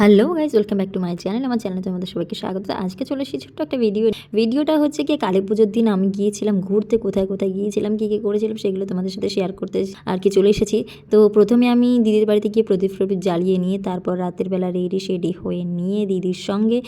Hello guys welcome back to my channel. আমার চ্যানেলে তোমাদের সবাইকে স্বাগত। আজকে চলে এসেছি ছোট্ট একটা ভিডিও। ভিডিওটা হচ্ছে কি, কালী পুজোর দিন আমি গিয়েছিলাম, ঘুরতে কোথায় কোথায় গিয়েছিলাম, কী কী করেছিলাম সেগুলো তোমাদের সাথে শেয়ার করতে আর কি চলে এসেছি। তো প্রথমে আমি দিদির বাড়িতে গিয়ে প্রদীপ প্রদীপ জ্বালিয়ে নিয়ে, তারপর রাতের বেলা রেডি শেডি হয়ে নিয়ে দিদির সঙ্গে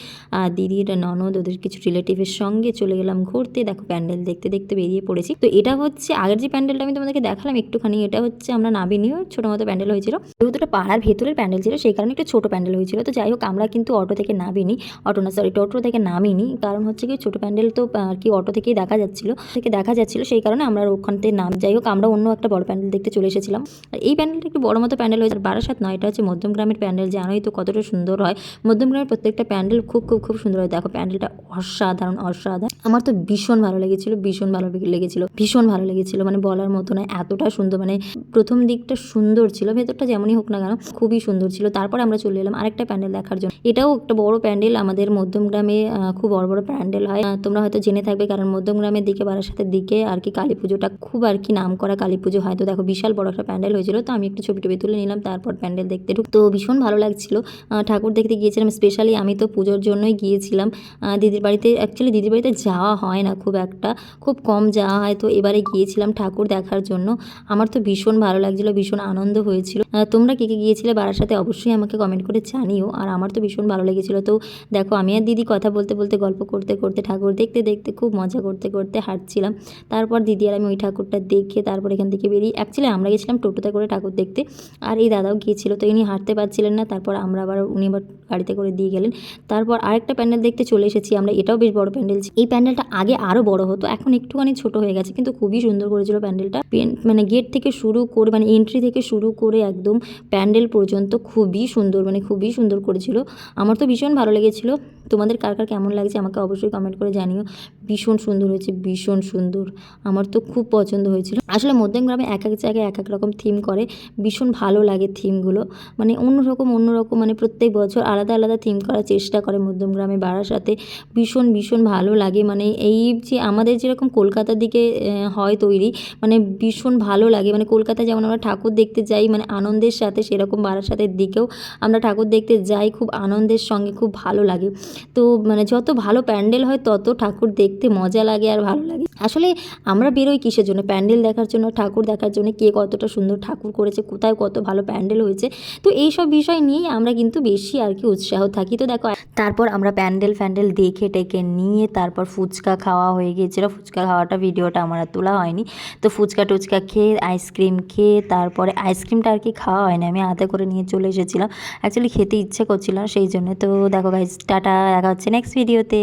আর দিদির ননদ, ওদের কিছু রিলেটিভের সঙ্গে চলে গেলাম ঘুরতে। দেখো প্যান্ডেল দেখতে দেখতে বেরিয়ে পড়েছি। তো এটা হচ্ছে, আগের যে প্যান্ডেলটা আমি তোমাদেরকে দেখালাম একটুখানি, এটা হচ্ছে আমরা নাবিনিও ছোটো মতো প্যান্ডেল হয়েছিল। যেহেতু পাড়ার ভেতরের প্যান্ডেল ছিল, সেই কারণে একটা ছোটো প্যান্ডেল হয়েছিল। তো যাই হোক, আমরা কিন্তু অটো থেকে নামিনি। অটো না সরি টোটো থেকে নামিনি। কারণ হচ্ছে কি, ছোটো প্যান্ডেল তো আর কি অটো থেকেই দেখা যাচ্ছিল। থেকে দেখা যাচ্ছিল, সেই কারণে আমরা ওখান থেকে নাম যাই হোক, আমরা অন্য একটা বড় প্যান্ডেল দেখতে চলে এসেছিলাম। এই প্যান্ডেলটা একটু বড় মতো প্যান্ডেল হয়েছে। বারাসাত নয় এটা হচ্ছে মধ্যম গ্রামের প্যান্ডেল, জানোই তো কতটা সুন্দর হয়। মধ্যম গ্রামের প্রত্যেকটা প্যান্ডেল খুব খুব খুব সুন্দর হয়। দেখো, প্যান্ডেলটা অসাধারণ অসাধারণ। আমার তো ভীষণ ভালো লেগেছিল, ভীষণ ভালো লেগেছিল, ভীষণ ভালো লেগেছিল। মানে বলার মতো না, এতটা সুন্দর। মানে প্রথম দিকটা সুন্দর ছিল, ভেতরটা যেমনই হোক না কেন, খুবই সুন্দর ছিল। তারপর আমরা চলে এলাম আরেকটা প্যান্ডেল দেখার জন্য। এটাও একটা বড় প্যান্ডেল, আমাদের মধ্যম গ্রামে খুব বড় বড় প্যান্ডেল হয়। তোমরা হয়তো জেনে থাকবে কারণ মধ্যম গ্রামের দিকে, বারাসাতের দিকে আর কি কালী পুজোটা খুব আর কি নাম করা কালী পুজো হয়। তো দেখো, বিশাল বড় একটা প্যান্ডেল হয়েছিল। তো আমি একটু ছবি টবি তুলে নিলাম, তারপর প্যান্ডেল দেখতে ঢুক তো ভীষণ ভালো লাগছিল। ঠাকুর দেখতে গিয়েছিলাম স্পেশালি আমি তো পুজোর জন্যই গিয়েছিলাম। দিদির বাড়িতে অ্যাকচুয়ালি দিদির বাড়িতে যাওয়া হয় না খুব একটা। খুব কম যাওয়া হয়। তো এবারে গিয়েছিলাম ঠাকুর দেখার জন্য। আমার তো ভীষণ ভালো লাগছিল, ভীষণ আনন্দ হয়েছিল। তোমরা কে কে গিয়েছিলে বারাসাতে অবশ্যই আমাকে কমেন্ট করে জানিও। আর আমার তো ভীষণ ভালো লেগেছিল। তো দেখো, আমি আর দিদি কথা বলতে বলতে, গল্প করতে করতে, ঠাকুর দেখতে দেখতে খুব মজা করতে করতে হাঁটছিলাম। তারপর দিদি আর আমি ওই ঠাকুরটা দেখে তারপর এখান থেকে বেরিয়ে অ্যাকচুয়ালি আমরা গেছিলাম টোটোতে করে ঠাকুর দেখতে, আর এই দাদাও গিয়েছিল, তো ইনি হাঁটতে পারছিলেন না, তারপর আমরা আবার উনি আবার গাড়িতে করে দিয়ে গেলেন। তারপর আরেকটা প্যান্ডেল দেখতে চলে এসেছি আমরা, এটাও বেশ বড় প্যান্ডেল এই প্যান্ডেলটা আগে আরও বড় হতো, এখন একটুখানি ছোট হয়ে গেছে, কিন্তু খুবই সুন্দর করেছিল প্যান্ডেলটা। মানে গেট থেকে শুরু করে মানে এন্ট্রি থেকে শুরু করে একদম প্যান্ডেল পর্যন্ত খুবই সুন্দর মানে খুবই সুন্দর করেছিল। আমার তো ভীষণ ভালো লেগেছিলো। তোমাদের কার কার কেমন লাগছে আমাকে অবশ্যই কমেন্ট করে জানিও। ভীষণ সুন্দর হয়েছে, ভীষণ সুন্দর। আমার তো খুব পছন্দ হয়েছিল। আসলে মধ্যম গ্রামে এক এক জায়গায় এক এক রকম থিম করে। ভীষণ ভালো লাগে থিমগুলো মানে অন্যরকম অন্যরকম মানে প্রত্যেক বছর আলাদা আলাদা থিম করার চেষ্টা করে মধ্যম গ্রামে বারাসাতে। ভীষণ ভীষণ ভালো লাগে। মানে এই যে আমাদের যেরকম কলকাতার দিকে হয় তৈরি মানে ভীষণ ভালো লাগে। মানে কলকাতায় যেমন আমরা ঠাকুর দেখতে যাই মানে আনন্দের সাথে সেরকম বারাসাতের দিকেও আমরা ঠাকুর দেখতে যাই খুব আনন্দের সঙ্গে, খুব ভালো লাগে। তো মানে যত ভালো প্যান্ডেল হয় তত ঠাকুর দেখতে মজা লাগে আর ভালো লাগে। আসলে আমরা বেরোই কিসের জন্য? প্যান্ডেল দেখার জন্য, ঠাকুর দেখার জন্য, কে কতটা সুন্দর ঠাকুর করেছে, কোথায় কত ভালো প্যান্ডেল হয়েছে। তো এই সব বিষয় নিয়েই আমরা কিন্তু বেশি আর কি উৎসাহ থাকি। তো দেখো, তারপর আমরা প্যান্ডেল ফ্যান্ডেল দেখে টেকে নিয়ে তারপর ফুচকা খাওয়া হয়ে গিয়েছিল। ফুচকা খাওয়াটা ভিডিওটা আমার আর তোলা হয়নি। তো ফুচকা টুচকা খেয়ে, আইসক্রিম খেয়ে, তারপরে আইসক্রিমটা আর কি খাওয়া হয়নি। আমি হাতে করে নিয়ে চলে এসেছিলাম। অ্যাকচুয়ালি খেতে ইচ্ছে করছিল সেই জন্য। তো দেখো গাইজ টাটা দেখা হচ্ছে নেক্সট ভিডিওতে